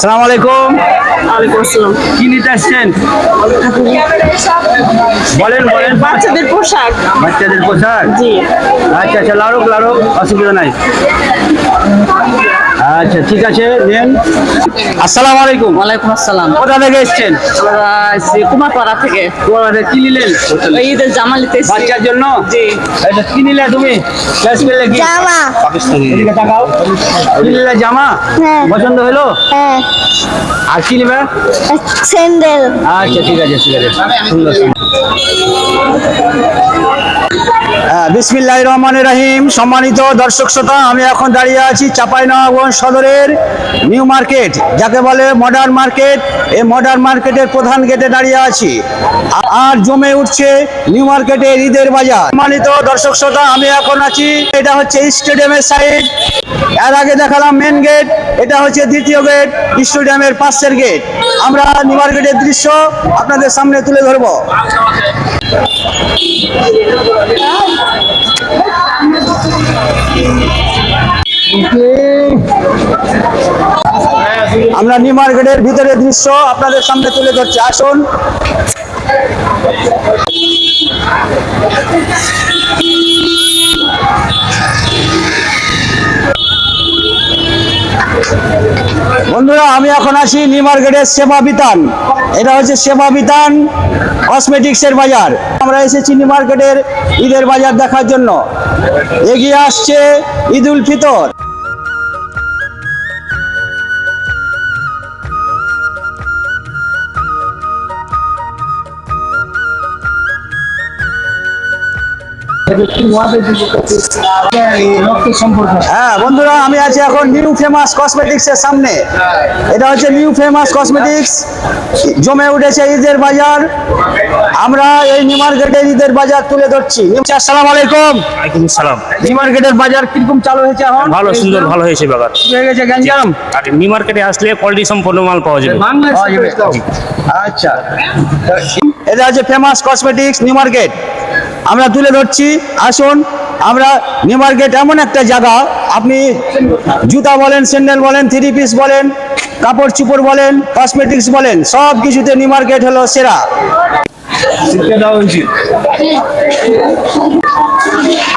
আসসালামু আলাইকুম। কি নিতে আসছেন? বলেন বলেন। বাচ্চাদের পোশাক। বাচ্চাদের পোশাক? জি। আচ্ছা আচ্ছা লাড়ুক লাড়ুক অসুবিধা নাই। আচ্ছা ঠিক আছে নেন। আসসালামু আলাইকুম। ওয়ালাইকুম আসসালাম। কোথা থেকে এসছেন? কুমারপাড়া থেকে। তোমাদের কি নিলেন? ঈদের জামা নিতে এসেছি। বাচ্চার জন্য? জি। এটা কি নিলে তুমি? ক্লাস পেলে কি? জামা। পাকিস্তানি। এদিকে তাকাও। কি নিলে জামা? হ্যাঁ। পছন্দ হলো? হ্যাঁ। আর কি নিবে? স্যান্ডেল। আচ্ছা ঠিক আছে ঠিক আছে। সুন্দর হ্যাঁ বিসমিল্লাহ রহমান রাহিম। সম্মানিত দর্শক শ্রোতা আমি এখন দাঁড়িয়ে আছি চাঁপাইনবাবগঞ্জ সদরের নিউ মার্কেট, যাকে বলে মডার্ন মার্কেট এই মডার্ন মার্কেটের প্রধান গেটে দাঁড়িয়ে আছি। আর জমে উঠছে নিউ মার্কেটের ঈদের বাজার। সম্মানিত দর্শক শ্রোতা, আমি এখন আছি, এটা হচ্ছে স্টেডিয়ামের সাইড এর আগে দেখালাম মেন গেট এটা হচ্ছে দ্বিতীয় গেট স্টেডিয়ামের পাশের গেট আমরা নিউ মার্কেটের দৃশ্য আপনাদের সামনে তুলে ধরবো। আমরা নিউ মার্কেটের ভিতরের দৃশ্য আপনাদের সামনে তুলে ধরছি। আসুন। বন্ধুরা, আমি এখন আছি নিউ মার্কেটের সেবা বিতান। এটা হচ্ছে সেবা বিতান কসমেটিক্সের বাজার। আমরা এসেছি নিউ মার্কেটের ঈদের বাজার দেখার জন্য। এগিয়ে আসছে ঈদ উল ফিতর। হ্যাঁ বন্ধুরা আমি আছি এখন নিউ ফেমাস কসমেটিক্স এর সামনে। এটা হচ্ছে নিউ ফেমাস কসমেটিক্স জমে উঠেছে ঈদের বাজার। আমরা এই নিউ মার্কেটের ঈদের বাজার তুলে ধরছি। আসসালামু আলাইকুম। ওয়ালাইকুম আসসালাম। নিউ মার্কেটের বাজার কীরকম চালু হয়েছে এখন? ভালো সুন্দর ভালো হয়েছে বাগান হয়ে গেছে গ্যাঞ্জাম? আর নিউ মার্কেটে আসলে কোয়ালিটি সম্পন্ন মাল পাওয়া যাবে। আচ্ছা। এটা হচ্ছে ফেমাস কসমেটিক্স নিউ মার্কেট আমরা তুলে ধরছি, আসুন, আমরা নিউ মার্কেট এমন একটা জায়গা, আপনি জুতা বলেন স্যান্ডেল বলেন থ্রি পিস বলেন, কাপড় চুপড় বলেন কসমেটিক্স বলেন, সব কিছুতে নিউ মার্কেট হলো সেরা।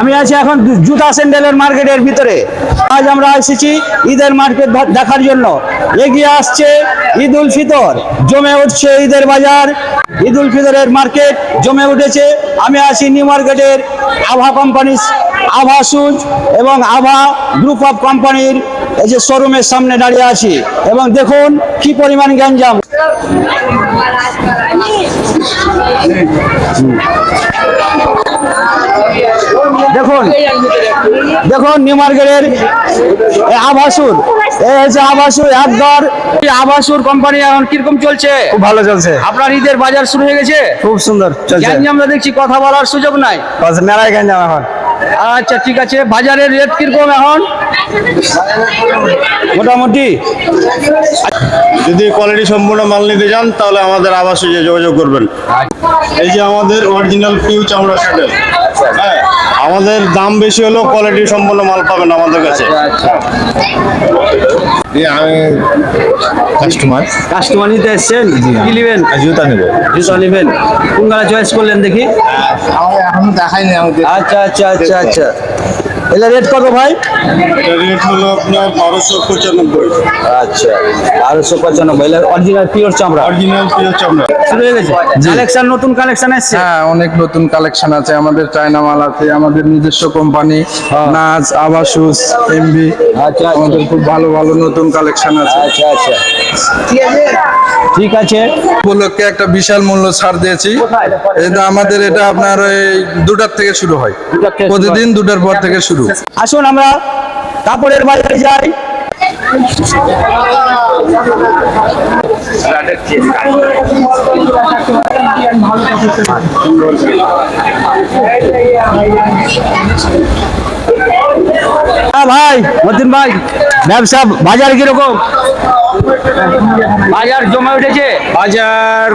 আমি আছি এখন জুতা স্যান্ডেলের মার্কেটের ভিতরে। আজ আমরা এসেছি ঈদের মার্কেট দেখার জন্য। এগিয়ে আসছে ঈদ উল ফিতর। জমে উঠছে ঈদের বাজার। ঈদ উল ফিতরের মার্কেট জমে উঠেছে। আমি আছি নিউ মার্কেটের আভা কোম্পানি আভা সুজ এবং আভা গ্রুপ অফ কোম্পানির এই যে শোরুমের সামনে দাঁড়িয়ে আছি। এবং দেখুন কি পরিমাণ গ্যাঞ্জাম। দেখুন দেখুন নিউ মার্কেটের এই আভাসুর আভাসুর একদর এই আভাসুর কোম্পানি এখন কীরকম চলছে? খুব ভালো চলছে। আপনার ঈদের বাজার শুরু হয়ে গেছে? খুব সুন্দর চলছে। গ্যাঞ্জামরা দেখছি কথা বলার সুযোগ নাই। বাস মেলায় গেঞ্জাম এখন। আচ্ছা ঠিক আছে। বাজারের রেট কীরকম এখন? মোটামুটি। যদি কোয়ালিটি সম্পূর্ণ মাল নিতে চান তাহলে আমাদের আবাসে যোগাযোগ করবেন। এই যে আমাদের অরিজিনাল পিউ চামড়া স্যান্ডেল হ্যাঁ আমাদের দাম বেশি হলেও কোয়ালিটি সম্পূর্ণ মাল পাবেন আমাদের কাছে। আমি কাস্টমার কাস্টমার নিতে এসছেন? কি নেবেন? জুতা নেব। জুতো নেবেন। কোন গালা চয়েস করলেন দেখি? আমাকে। আচ্ছা আচ্ছা আচ্ছা আচ্ছা। এলে রেট কত ভাই? রেট হলো আপনার বারোশো পঁচানব্বই। আচ্ছা বারোশো পঁচানব্বই। অরিজিনাল পিওর চামড়া? অরিজিনাল পিউ চামড়া। শুরু হয়ে গেছে? কালেকশন নতুন কালেকশন হ্যাঁ অনেক নতুন কালেকশন আছে। আমাদের চায়না মাল আছে আমাদের নিজস্ব কোম্পানি নাজ আবাসুস এমবি আচ্ছা আমাদের খুব ভালো ভালো নতুন কালেকশন আছে। আচ্ছা আচ্ছা। ঠিক আছে। উপলক্ষে একটা বিশাল মূল্য ছাড় দিয়েছি। এটা আমাদের এটা আপনার ওই দুটার থেকে শুরু হয়। দুটার থেকে শুরু হয়। প্রতিদিন দুটার পর থেকে শুরু আসুন আমরা কাপড়ের বাজারে যাই। ভাই মতিন ভাই ব্যবসা বাজার কীরকম? বাজার জমে উঠেছে? বাজার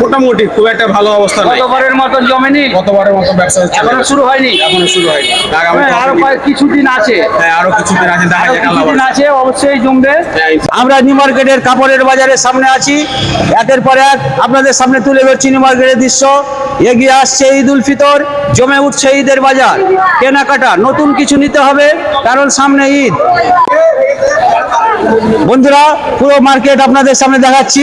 মোটামুটি খুব একটা ভালো অবস্থা নাই। গতবারের মতন জমেনি? গতবারের মতো ব্যবসা হচ্ছে। এখনও শুরু হয়নি? এখনও শুরু হয়নি। হ্যাঁ, আরও কিছুদিন আছে। হ্যাঁ, আরও কিছুদিন আছে দেখা যাক আল্লাহ কিছুদিন আছে অবশ্যই জমবে। হ্যাঁ, আমরা নিউ মার্কেটের কাপড়ের বাজারের সামনে আছি। একের পর এক আপনাদের সামনে তুলে ধরছি নিউ মার্কেটের দৃশ্য। এগিয়ে আসছে ঈদ উল ফিতর জমে উঠছে ঈদের বাজার। কেনাকাটা নতুন কিছু নিতে হবে কারণ সামনে ঈদ। বন্ধুরা পুরো মার্কেট আপনাদের সামনে দেখাচ্ছি।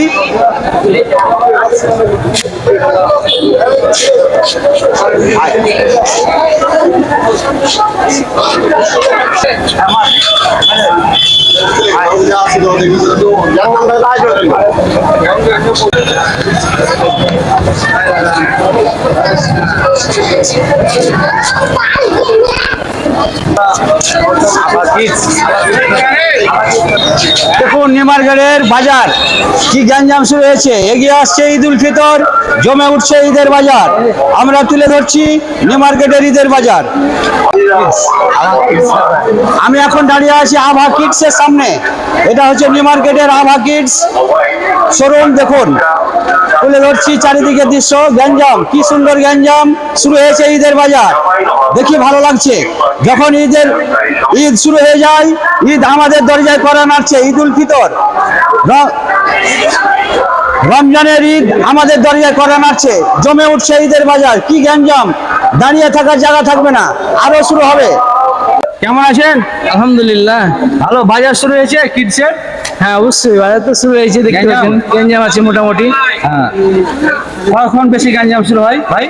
দেখুন নিউ মার্কেটের বাজার কি গ্যাঞ্জাম শুরু হয়েছে? এগিয়ে আসছে ঈদ উল ফিতর, জমে উঠছে ঈদের বাজার। আমরা তুলে ধরছি নিউ মার্কেটের ঈদের বাজার। আমি এখন দাঁড়িয়ে আছি আভা কিডসের সামনে। এটা হচ্ছে নিউ মার্কেটের আভা কিডস। শোরুম দেখুন। তুলে ধরছি চারিদিকে দৃশ্য। গ্যাঞ্জাম, কি সুন্দর গ্যাঞ্জাম শুরু হয়েছে ঈদের বাজার। দেখি ভালো লাগছে। যখন ঈদের ঈদ শুরু হয়ে যায় ঈদ আমাদের দরজায় করা নাড়ছে ঈদ উল ফিতর রমজানের ঈদ আমাদের দরজায় করা নাড়ছে জমে উঠছে ঈদের বাজার কি গ্যাঞ্জাম? দাঁড়িয়ে থাকার জায়গা থাকবে না আরও শুরু হবে। কেমন আছেন? আলহামদুলিল্লাহ। ভালো বাজার শুরু হয়েছে কিডসের হ্যাঁ অবশ্যই। বাজার তো শুরু হয়েছে দেখতে? পাচ্ছেন। আছে মোটামুটি। হ্যাঁ। কখন বেশি গ্যাঞ্জাম শুরু হয় ভাই?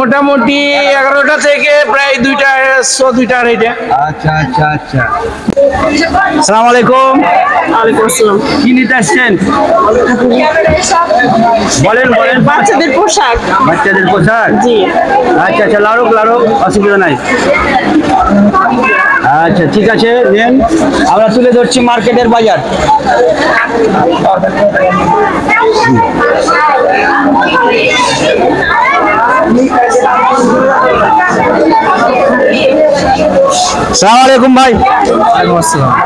মোটামুটি এগারোটা থেকে প্রায় দুইটা শো দুইটা আড়াইটা আচ্ছা আচ্ছা আচ্ছা। সালাম আলাইকুম। ওয়ালাইকুম আসসালাম। কি নিতে আসছেন? বলেন বলেন। বাচ্চাদের পোশাক। বাচ্চাদের পোশাক? জি। আচ্ছা আচ্ছা লাড়ুক লাড়ুক অসুবিধা নাই। আচ্ছা ঠিক আছে নেন। আমরা তুলে ধরছি মার্কেটের বাজার। সালাম আলাইকুম ভাই।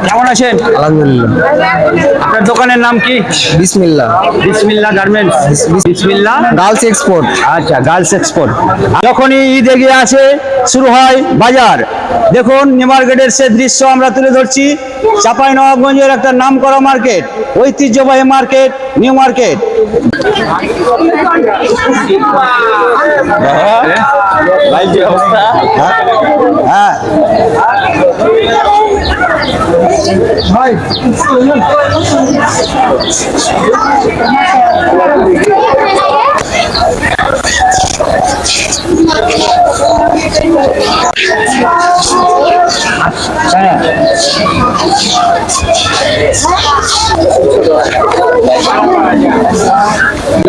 কেমন আছেন? আলহামদুলিল্লাহ। আপনার দোকানের নাম কি? বিসমিল্লাহ। Bismillah garments. Bismillah girls export. আচ্ছা গার্লস এক্সপোর্ট। যখনই ঈদ এগিয়ে আসে শুরু হয় বাজার। দেখুন নিউ মার্কেটের সে দৃশ্য আমরা তুলে ধরছি। চাপাই নবাবগঞ্জের একটা নাম করা মার্কেট ঐতিহ্যবাহী মার্কেট নিউ মার্কেট। হ্যাঁ।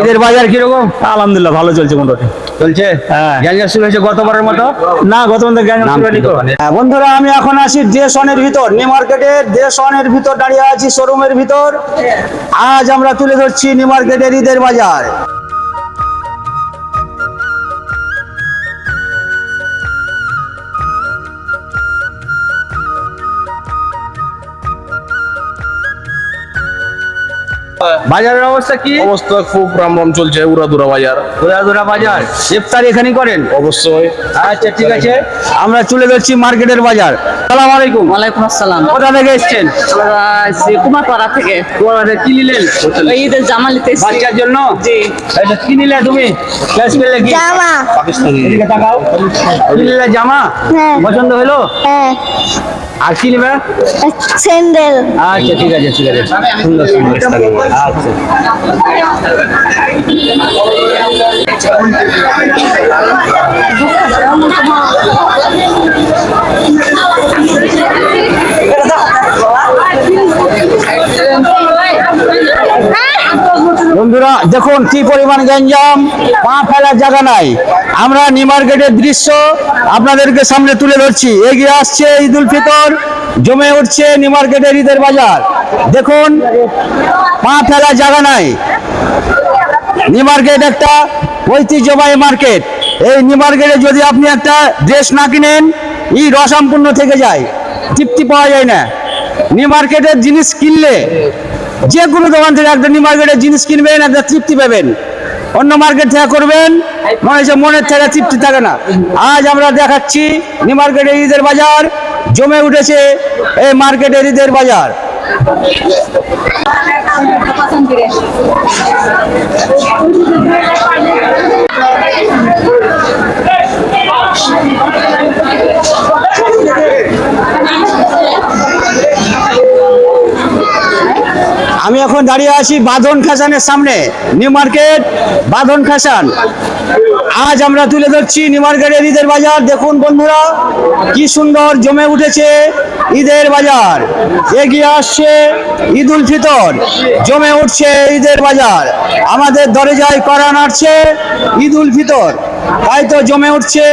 ঈদের বাজার কীরকম? আলহামদুলিল্লাহ ভালো চলছে মোটামুটি। চলছে? হ্যাঁ। গ্যাঞ্জাম শুরু হয়েছে গতবারের মতো? না গত বন্ধু জ্ঞান হ্যাঁ, বন্ধুরা আমি এখন আছি দেশ অনের ভিতর নিউ মার্কেটের দেশ ভিতর দাঁড়িয়ে আছি শোরুমের ভিতর। আজ আমরা তুলে ধরছি নিউ মার্কেটের ঈদের বাজার। বাজারের অবস্থা কি? অবস্থা খুব রামরাম চলছে উড়াদুরা বাজার। ঘোরাধুরা বাজার। ইফতার এখানে করেন? অবশ্যই। আচ্ছা ঠিক আছে। আমরা চলে ধরছি মার্কেটের বাজার। সালাম আলাইকুম। ওয়ালাইকুম আসসালাম। কোথা থেকে এসছেন? কুমারপাড়া থেকে। তোমাদের কি নিলেন? ওই ঈদের জামা নিতে এসেছি। বাচ্চার জন্য? জি। এটা কি নিলে তুমি? ক্যাশ পেলে কি? জামা। এদিকে তাকাও। কি নিলে জামা? হ্যাঁ। পছন্দ হলো? হ্যাঁ। আর কি নেবে? স্যান্ডেল। আচ্ছা ঠিক আছে ঠিক আছে। সুন্দর সুন্দর। আচ্ছা। বন্ধুরা, দেখুন কি পরিমাণ গ্যাঞ্জাম, পা ফেলার জায়গা নাই। আমরা নিউ মার্কেটের দৃশ্য আপনাদেরকে সামনে তুলে ধরছি। এগিয়ে আসছে ঈদ উল ফিতর, জমে উঠছে নিউ মার্কেটের ঈদের বাজার। দেখুন, পা ফেলার জায়গা নাই। নিউ মার্কেট একটা ঐতিহ্যবাহী মার্কেট। এই নিউ মার্কেটে যদি আপনি একটা ড্রেস না কিনেন ঈদ অসম্পূর্ণ থেকে যায়। তৃপ্তি পাওয়া যায় না। নিউ মার্কেটের জিনিস কিনলে যে কোনো দোকান থেকে একটা নিউ মার্কেটের জিনিস কিনবেন একটা তৃপ্তি পাবেন। অন্য মার্কেট থেকে করবেন, মনে মনের থেকে তৃপ্তি থাকে না। আজ আমরা দেখাচ্ছি নিউ মার্কেটের ঈদের বাজার, জমে উঠেছে এই মার্কেটের ঈদের বাজার। আমি এখন দাঁড়িয়ে আছি বাঁধন খাসানের সামনে, নিউ মার্কেট, বাঁধন খাসান। আজ আমরা তুলে ধরছি নিউ মার্কেটের ঈদের বাজার। দেখুন বন্ধুরা, কি সুন্দর জমে উঠেছে ঈদের বাজার। এগিয়ে আসছে ঈদ উল ফিতর, জমে উঠছে ঈদের বাজার। আমাদের দরজায় করা নাড়ছে ঈদ উল ফিতর। তাই তো জমে উঠছে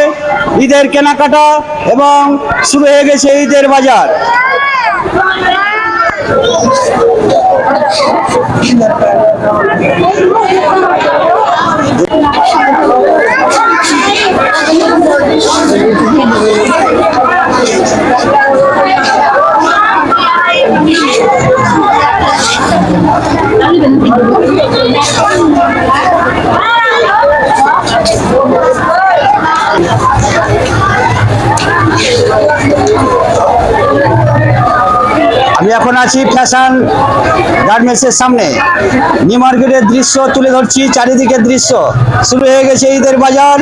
ঈদের কেনাকাটা এবং শুরু হয়ে গেছে ঈদের বাজার। আমি এখন আছি ফ্যাশন গার্মেন্টসের সামনে। নিউ মার্কেটের দৃশ্য তুলে ধরছি, চারিদিকের দৃশ্য। শুরু হয়ে গেছে ঈদের বাজার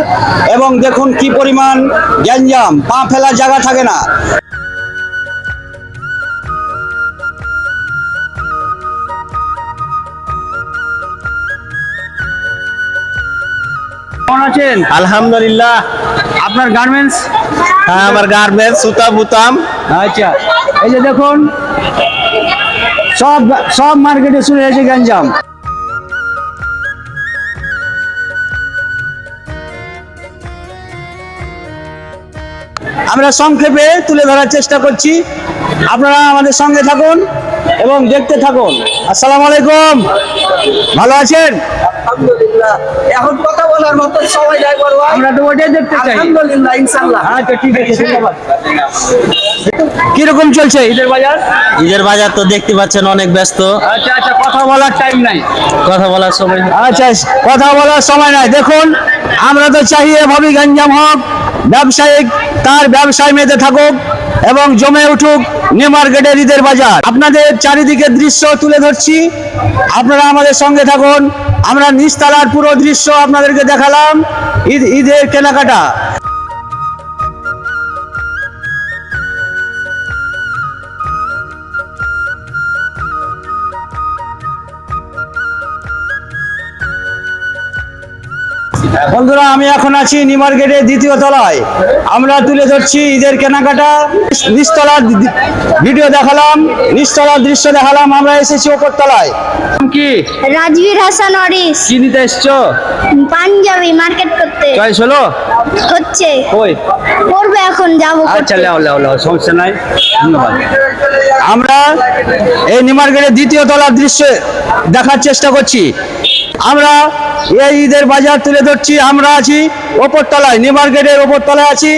এবং দেখুন কি পরিমাণ গ্যাঞ্জাম, পা ফেলার জায়গা থাকে না। আছেন? আলহামদুলিল্লাহ। আপনার গার্মেন্টস হ্যাঁ আমার গার্মেন্টস সুতা বুতাম। আচ্ছা। এই যে দেখুন সব সব মার্কেটে শুরু হয়েছে গ্যাঞ্জাম। আমরা সংক্ষেপে তুলে ধরার চেষ্টা করছি। আপনারা আমাদের সঙ্গে থাকুন এবং দেখতে থাকুন। আসসালামু আলাইকুম। ভালো আছেন? এখন কথা বলার মতো সময় যাই বড় আমরা তো ওটাই দেখতে চাই। আলহামদুলিল্লাহ ইনশাল্লাহ আচ্ছা ঠিক আছে ধন্যবাদ। কীরকম চলছে ঈদের বাজার? ঈদের বাজার তো দেখতে পাচ্ছেন অনেক ব্যস্ত। আচ্ছা আচ্ছা কথা বলার টাইম নাই। কথা বলার সময় আচ্ছা কথা বলার সময় নাই। দেখুন আমরা তো চাই এভাবেই গঞ্জাম হোক ব্যবসায়িক তার ব্যবসায় মেতে থাকুক এবং জমে উঠুক নিউ মার্কেটের ঈদের বাজার। আপনাদের চারিদিকে দৃশ্য তুলে ধরছি। আপনারা আমাদের সঙ্গে থাকুন। আমরা নিচতলার পুরো দৃশ্য আপনাদেরকে দেখালাম। ঈদ ঈদের কেনাকাটা। বন্ধুরা আমি এখন আছি নিউ মার্কেটের দ্বিতীয় তলায়। আমরা তুলে ধরছি ঈদের কেনাকাটা। নিচতলার ভিডিও দেখালাম নিচতলার দৃশ্য দেখালাম আমরা এসেছি ওপর তলায়। কি? রাজবীর হাসান অরিস কি নিতে এসছো? পাঞ্জাবি মার্কেট করতে। চয়েস হলো? হচ্ছে। ওই করবে এখন যাব আচ্ছা করতে। লেও লেও লেও সমস্যা নাই। ধন্যবাদ। আমরা এই নিউ মার্কেটের দ্বিতীয় তলার দৃশ্য দেখার চেষ্টা করছি। আমরা এই ঈদের বাজার তুলে ধরছি, আমরা আছি ওপর তলায় নিউ মার্কেটের ওপর তলায় আছি।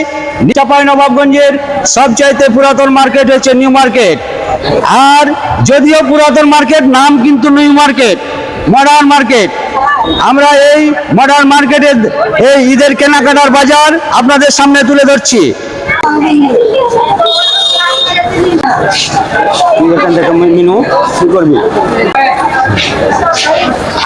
চাপাই নবাবগঞ্জের সবচাইতে পুরাতন মার্কেট হচ্ছে নিউ মার্কেট। আর যদিও পুরাতন মার্কেট, নাম কিন্তু নিউ মার্কেট মডার্ন মার্কেট। আমরা এই মডার্ন মার্কেটের এই ঈদের কেনাকাটার বাজার আপনাদের সামনে তুলে ধরছি। এখান থেকে মিনু কি করবি।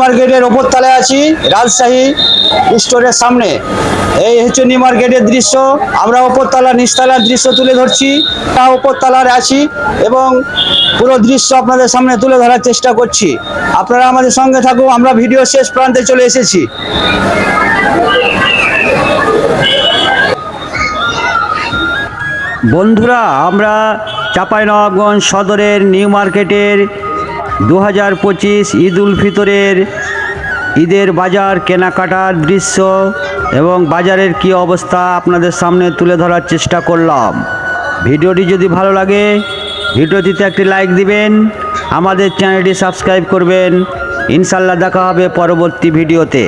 মার্কেটের ওপর তলায় আছি, রাজশাহী স্টোরের সামনে। এই হচ্ছে নিউ মার্কেটের দৃশ্য। আমরা ওপর তলা নিচতলার দৃশ্য তুলে ধরছি, তা ওপর তলার আছি এবং পুরো দৃশ্য আপনাদের সামনে তুলে ধরার চেষ্টা করছি। আপনারা আমাদের সঙ্গে থাকুন, আমরা ভিডিও শেষ প্রান্তে চলে এসেছি। বন্ধুরা, আমরা চাঁপাইনবাবগঞ্জ সদরের নিউ মার্কেটের দু হাজার পঁচিশ ঈদ উল ফিতরের ঈদের বাজার কেনাকাটার দৃশ্য এবং বাজারের কি অবস্থা আপনাদের সামনে তুলে ধরার চেষ্টা করলাম। ভিডিওটি যদি ভালো লাগে, ভিডিওটিতে একটি লাইক দিবেন, আমাদের চ্যানেলটি সাবস্ক্রাইব করবেন। ইনশাল্লাহ দেখা হবে পরবর্তী ভিডিওতে।